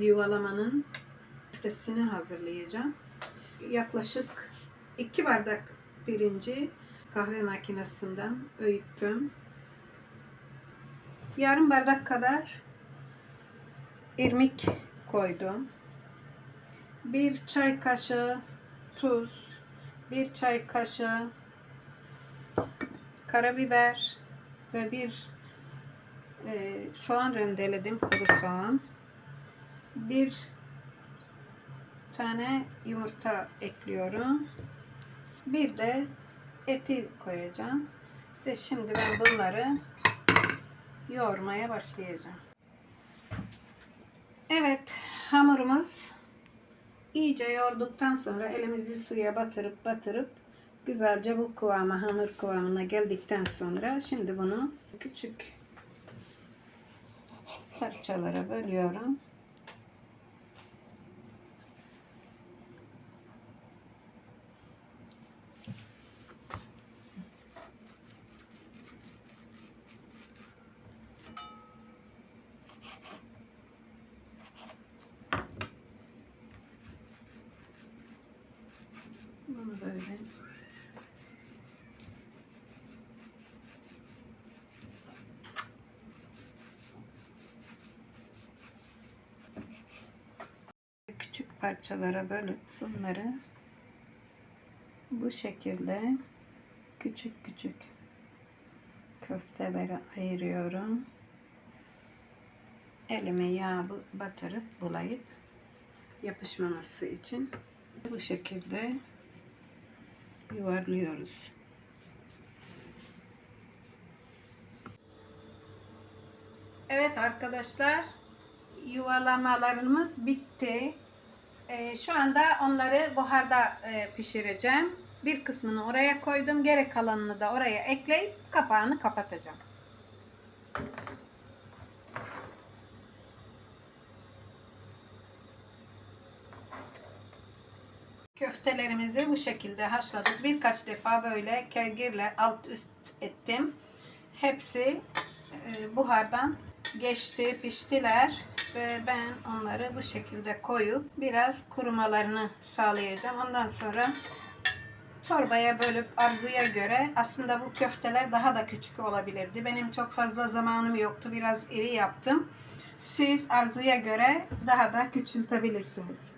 Yuvalamanın köftesini hazırlayacağım. Yaklaşık 2 bardak pirinci kahve makinesinden öğüttüm. Yarım bardak kadar irmik koydum. Bir çay kaşığı tuz, bir çay kaşığı karabiber ve bir e, soğan rendeledim, kuru soğan. Bir tane yumurta ekliyorum. Bir de eti koyacağım. Ve şimdi ben bunları yoğurmaya başlayacağım. Evet, hamurumuz iyice yoğurduktan sonra elimizi suya batırıp batırıp güzelce bu kıvama, hamur kıvamına geldikten sonra şimdi bunu küçük parçalara bölüyorum. Bunu böyle küçük parçalara bölüp bunları bu şekilde küçük küçük köftelere ayırıyorum. Elime yağ batırıp bulayıp yapışmaması için bu şekilde yuvarlıyoruz. Evet arkadaşlar yuvalamalarımız bitti. Ee, şu anda onları buharda e, pişireceğim. Bir kısmını oraya koydum. Geri kalanını da oraya ekleyip kapağını kapatacağım. Köftelerimizi bu şekilde haşladık. Birkaç defa böyle kevgirle alt üst ettim. Hepsi e, buhardan geçti, piştiler ve ben onları bu şekilde koyup biraz kurumalarını sağlayacağım. Ondan sonra torbaya bölüp arzuya göre aslında bu köfteler daha da küçük olabilirdi. Benim çok fazla zamanım yoktu. Biraz iri yaptım. Siz arzuya göre daha da küçültebilirsiniz.